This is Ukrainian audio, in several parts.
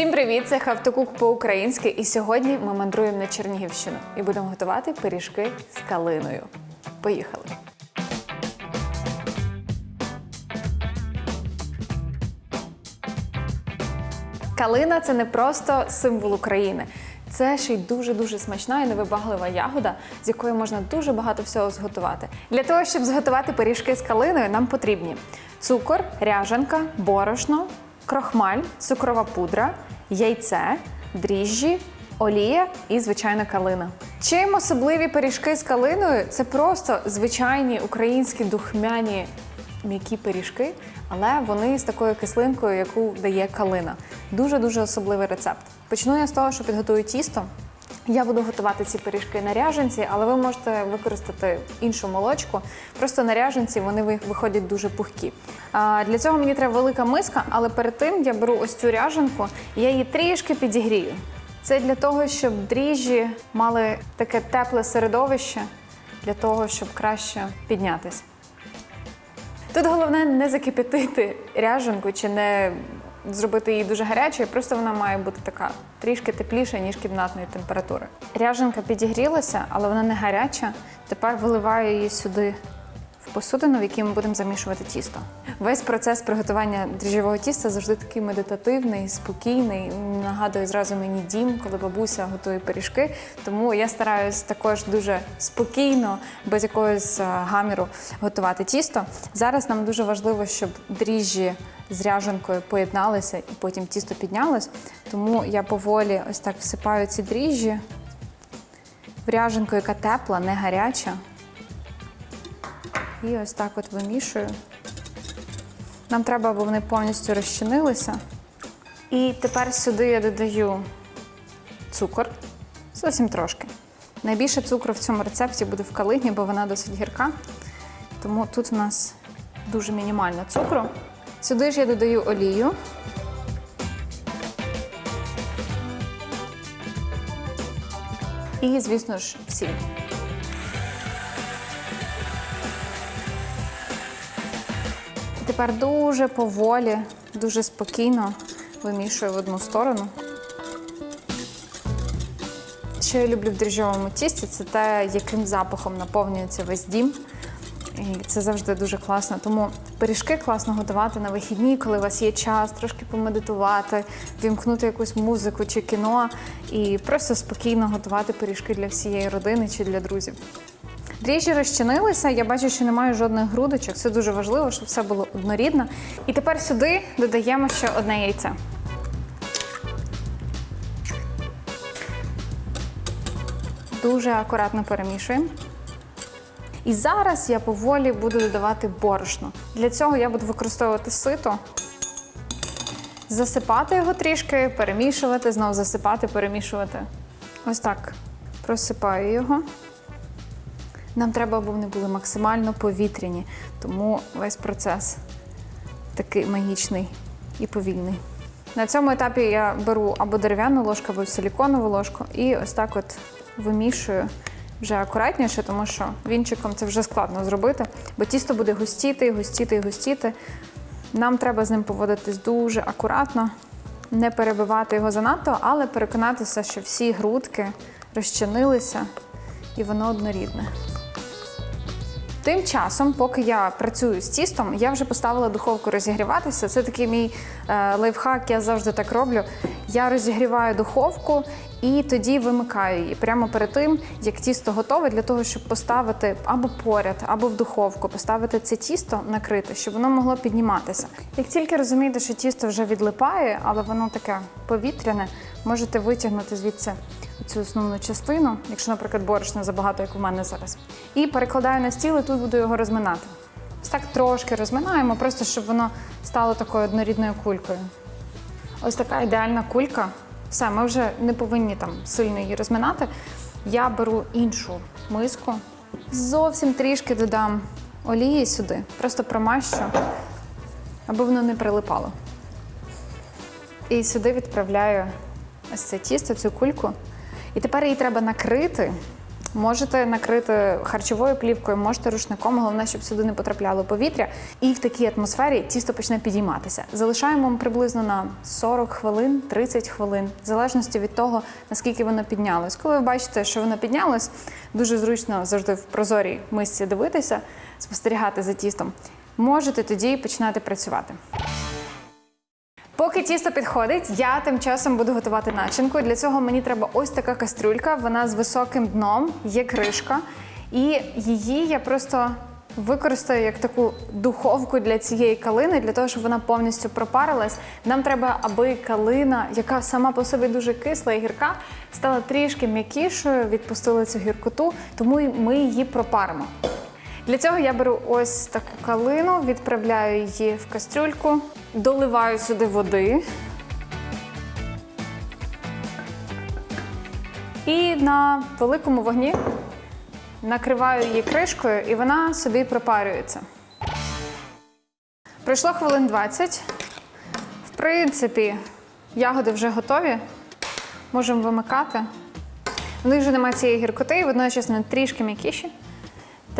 Всім привіт! Це Хавтокук по-українськи. І сьогодні ми мандруємо на Чернігівщину і будемо готувати пиріжки з калиною. Поїхали! Калина це не просто символ України. Це ще й дуже-дуже смачна і невибаглива ягода, з якої можна дуже багато всього зготувати. Для того, щоб зготувати пиріжки з калиною, нам потрібні цукор, ряжанка, борошно, крохмаль, цукрова пудра, яйце, дріжджі, олія і звичайна калина. Чим особливі пиріжки з калиною? Це просто звичайні українські духмяні м'які пиріжки, але вони з такою кислинкою, яку дає калина. Дуже дуже особливий рецепт. Почну я з того, що підготую тісто. Я буду готувати ці пиріжки на ряженці, але ви можете використати іншу молочку. Просто на ряженці вони виходять дуже пухкі. Для цього мені треба велика миска, але перед тим я беру ось цю ряженку, і я її трішки підігрію. Це для того, щоб дріжджі мали таке тепле середовище, для того, щоб краще піднятися. Тут головне не закипятити ряженку чи не зробити її дуже гарячою, просто вона має бути така трішки тепліша, ніж кімнатної температури. Ряженка підігрілася, але вона не гаряча. Тепер виливаю її сюди в посудину, в якій ми будемо замішувати тісто. Весь процес приготування дріжджового тіста завжди такий медитативний, спокійний. Нагадує зразу мені дім, коли бабуся готує пиріжки. Тому я стараюсь також дуже спокійно, без якогось е, гаміру готувати тісто. Зараз нам дуже важливо, щоб дріжджі з ряженкою поєдналися і потім тісто піднялось. Тому я поволі ось так всипаю ці дріжджі в ряженку, яка тепла, не гаряча. І ось так от вимішую. Нам треба, аби вони повністю розчинилися. І тепер сюди я додаю цукор, зовсім трошки. Найбільше цукру в цьому рецепті буде в калині, бо вона досить гірка. Тому тут у нас дуже мінімально цукру. Сюди ж я додаю олію. І, звісно ж, сіль. Тепер дуже поволі, дуже спокійно вимішую в одну сторону. Що я люблю в дріжджовому тісті, це те, яким запахом наповнюється весь дім. І це завжди дуже класно. Тому пиріжки класно готувати на вихідні, коли у вас є час, трошки помедитувати, вімкнути якусь музику чи кіно і просто спокійно готувати пиріжки для всієї родини чи для друзів. Дріжджі розчинилися, я бачу, що немає жодних грудочок. Це дуже важливо, щоб все було однорідно. І тепер сюди додаємо ще одне яйце. Дуже акуратно перемішуємо. І зараз я поволі буду додавати борошно. Для цього я буду використовувати сито, засипати його трішки, перемішувати, знову засипати, перемішувати. Ось так просипаю його. Нам треба, аби вони були максимально повітряні, тому весь процес такий магічний і повільний. На цьому етапі я беру або дерев'яну ложку, або силіконову ложку, і ось так от вимішую вже акуратніше, тому що вінчиком це вже складно зробити, бо тісто буде густіти, густіти густіти. Нам треба з ним поводитись дуже акуратно, не перебивати його занадто, але переконатися, що всі грудки розчинилися і воно однорідне. Тим часом, поки я працюю з тістом, я вже поставила духовку розігріватися. Це такий мій е, лайфхак, я завжди так роблю. Я розігріваю духовку і тоді вимикаю її прямо перед тим, як тісто готове, для того, щоб поставити або поряд, або в духовку, поставити це тісто накрите, щоб воно могло підніматися. Як тільки розумієте, що тісто вже відлипає, але воно таке повітряне, можете витягнути звідси цю основну частину, якщо, наприклад, борошна забагато, як у мене зараз. І перекладаю на стіл, і тут буду його розминати. Ось так трошки розминаємо, просто щоб воно стало такою однорідною кулькою. Ось така ідеальна кулька. Все, ми вже не повинні там сильно її розминати. Я беру іншу миску, зовсім трішки додам олії сюди, просто промащу, аби воно не прилипало. І сюди відправляю ось це тісто, цю кульку. І тепер її треба накрити Можете накрити харчовою плівкою, можете рушником, головне, щоб сюди не потрапляло повітря. І в такій атмосфері тісто почне підійматися. Залишаємо приблизно на 40 хвилин, 30 хвилин, в залежності від того, наскільки воно піднялось. Коли ви бачите, що воно піднялось, дуже зручно завжди в прозорій мисці дивитися, спостерігати за тістом. Можете тоді починати працювати. Поки тісто підходить, я тим часом буду готувати начинку. Для цього мені треба ось така кастрюлька, вона з високим дном, є кришка. І її я просто використаю як таку духовку для цієї калини, для того, щоб вона повністю пропарилась. Нам треба, аби калина, яка сама по собі дуже кисла і гірка, стала трішки м'якішою, відпустила цю гіркоту, тому ми її пропаримо. Для цього я беру ось таку калину, відправляю її в кастрюльку, доливаю сюди води. І на великому вогні накриваю її кришкою, і вона собі пропарюється. Пройшло хвилин 20. В принципі, ягоди вже готові. Можемо вимикати. В них вже немає цієї гіркоти, і водночас вони трішки м'якіші.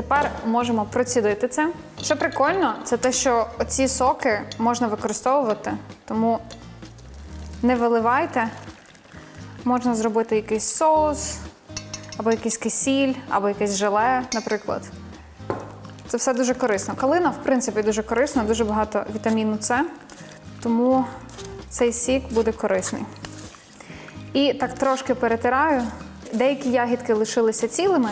Тепер можемо процідити це. Що прикольно, це те, що оці соки можна використовувати, тому не виливайте. Можна зробити якийсь соус, або якийсь кисіль, або якесь желе, наприклад. Це все дуже корисно. Калина, в принципі, дуже корисна, дуже багато вітаміну С, тому цей сік буде корисний. І так трошки перетираю. Деякі ягідки лишилися цілими,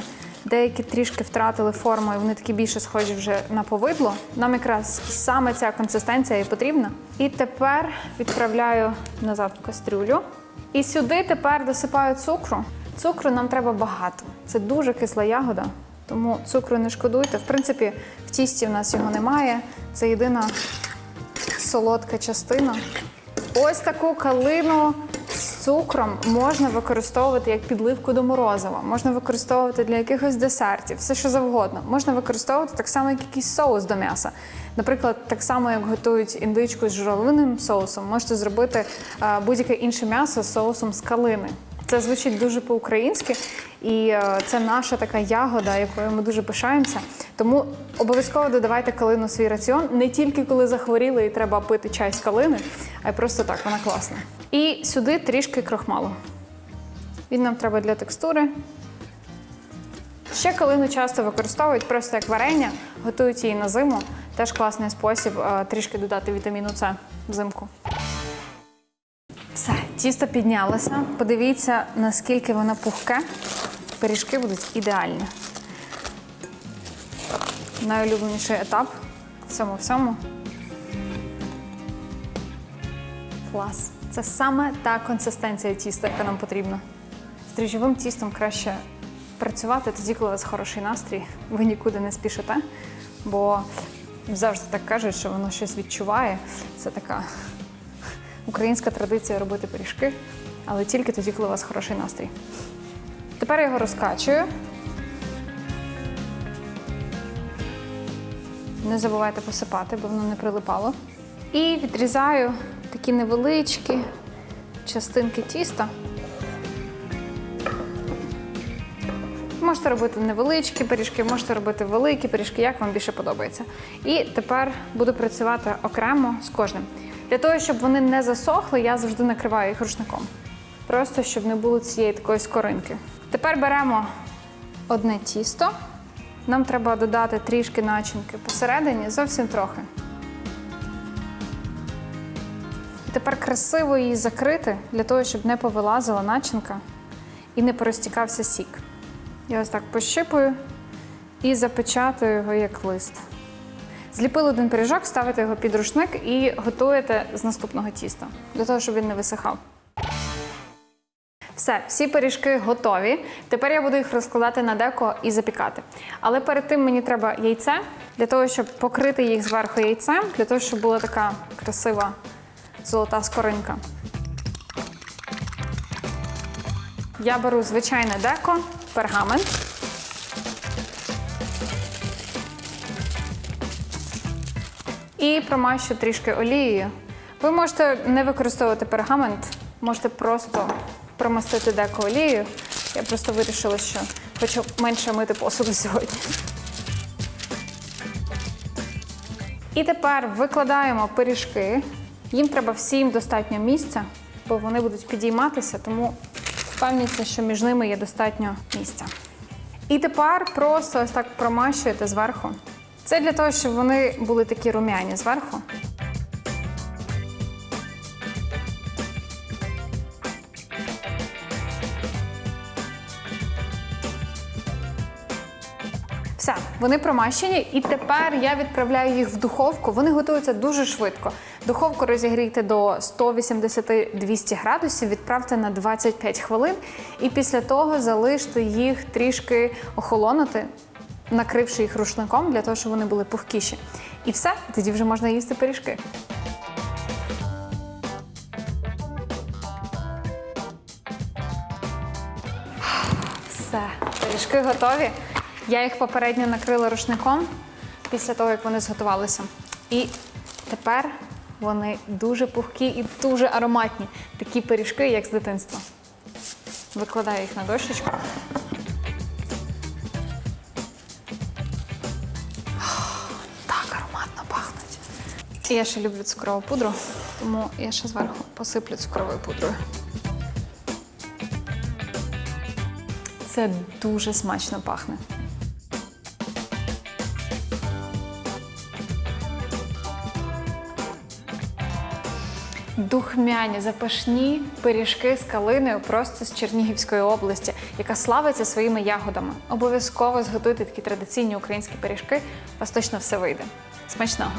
деякі трішки втратили форму, і вони такі більше схожі вже на повидло. Нам якраз саме ця консистенція і потрібна. І тепер відправляю назад в кастрюлю. І сюди тепер досипаю цукру. Цукру нам треба багато. Це дуже кисла ягода, тому цукру не шкодуйте. В принципі, в тісті в нас його немає. Це єдина солодка частина. Ось таку калину цукром можна використовувати як підливку до морозива, можна використовувати для якихось десертів, все що завгодно. Можна використовувати так само, як якийсь соус до м'яса. Наприклад, так само, як готують індичку з журавлиним соусом, можете зробити е, будь-яке інше м'ясо з соусом з калини. Це звучить дуже по-українськи, і е, це наша така ягода, якою ми дуже пишаємося. Тому обов'язково додавайте калину в свій раціон не тільки коли захворіли і треба пити чай з калини, а й просто так, вона класна. І сюди трішки крохмалу. Він нам треба для текстури. Ще калину часто використовують просто як варення, готують її на зиму. Теж класний спосіб е, трішки додати вітаміну С взимку. Тісто піднялося. Подивіться, наскільки воно пухке. Пиріжки будуть ідеальні. Найулюбленіший етап в цьому всьому. Клас. Це саме та консистенція тіста, яка нам потрібна. З дріжджовим тістом краще працювати тоді, коли у вас хороший настрій, ви нікуди не спішите, бо завжди так кажуть, що воно щось відчуває. Це така українська традиція робити пиріжки, але тільки тоді, коли у вас хороший настрій. Тепер я його розкачую. Не забувайте посипати, бо воно не прилипало. І відрізаю такі невеличкі частинки тіста. Можете робити невеличкі пиріжки, можете робити великі пиріжки, як вам більше подобається. І тепер буду працювати окремо з кожним. Для того, щоб вони не засохли, я завжди накриваю їх рушником. Просто щоб не було цієї такої скоринки. Тепер беремо одне тісто. Нам треба додати трішки начинки посередині, зовсім трохи. Тепер красиво її закрити для того, щоб не повилазила начинка і не порозтікався сік. Я ось так пощипую і запечатую його як лист. Зліпили один пиріжок, ставите його під рушник і готуєте з наступного тіста, для того, щоб він не висихав. Все, всі пиріжки готові. Тепер я буду їх розкладати на деко і запікати. Але перед тим мені треба яйце для того, щоб покрити їх зверху яйцем, для того, щоб була така красива золота скоринка. Я беру звичайне деко, пергамент. І промащу трішки олією. Ви можете не використовувати пергамент, можете просто промастити деко олією. Я просто вирішила, що Хочу менше мити посуду сьогодні. І тепер викладаємо пиріжки. Їм треба всім достатньо місця, бо вони будуть підійматися, тому впевніться, що між ними є достатньо місця. І тепер просто ось так промащуєте зверху. Це для того, щоб вони були такі рум'яні зверху. Все, вони промащені, і тепер я відправляю їх в духовку. Вони готуються дуже швидко. Духовку розігрійте до 180-200 градусів, відправте на 25 хвилин, і після того залиште їх трішки охолонути, накривши їх рушником для того, щоб вони були пухкіші. І все, тоді вже можна їсти пиріжки. Все, пиріжки готові. Я їх попередньо накрила рушником після того, як вони зготувалися. І тепер вони дуже пухкі і дуже ароматні. Такі пиріжки, як з дитинства. Викладаю їх на дощечку. І я ще люблю цукрову пудру, тому я ще зверху посиплю цукровою пудрою. Це дуже смачно пахне. Духмяні, запашні пиріжки з калиною просто з Чернігівської області, яка славиться своїми ягодами. Обов'язково зготуйте такі традиційні українські пиріжки, вас точно все вийде. Смачного!